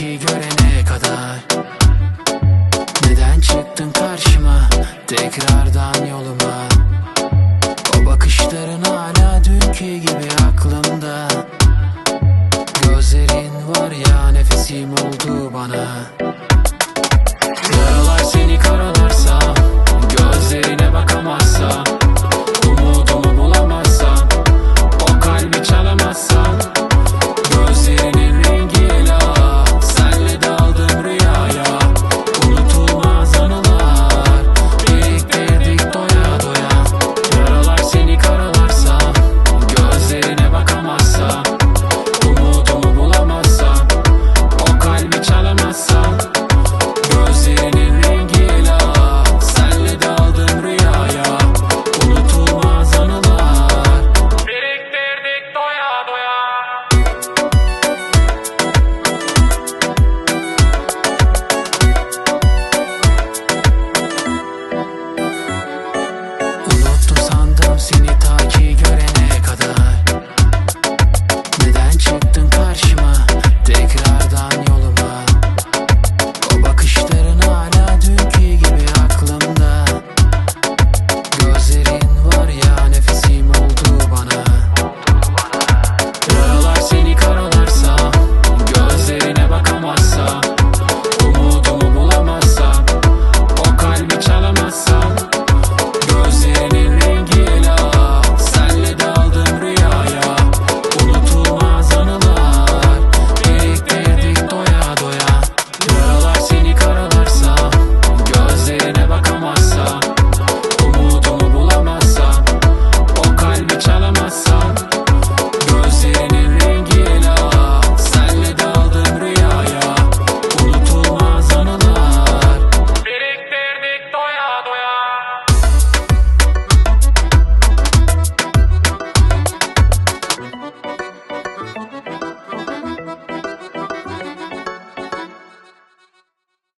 ki görene kadar. Neden çıktın karşıma? Tekrar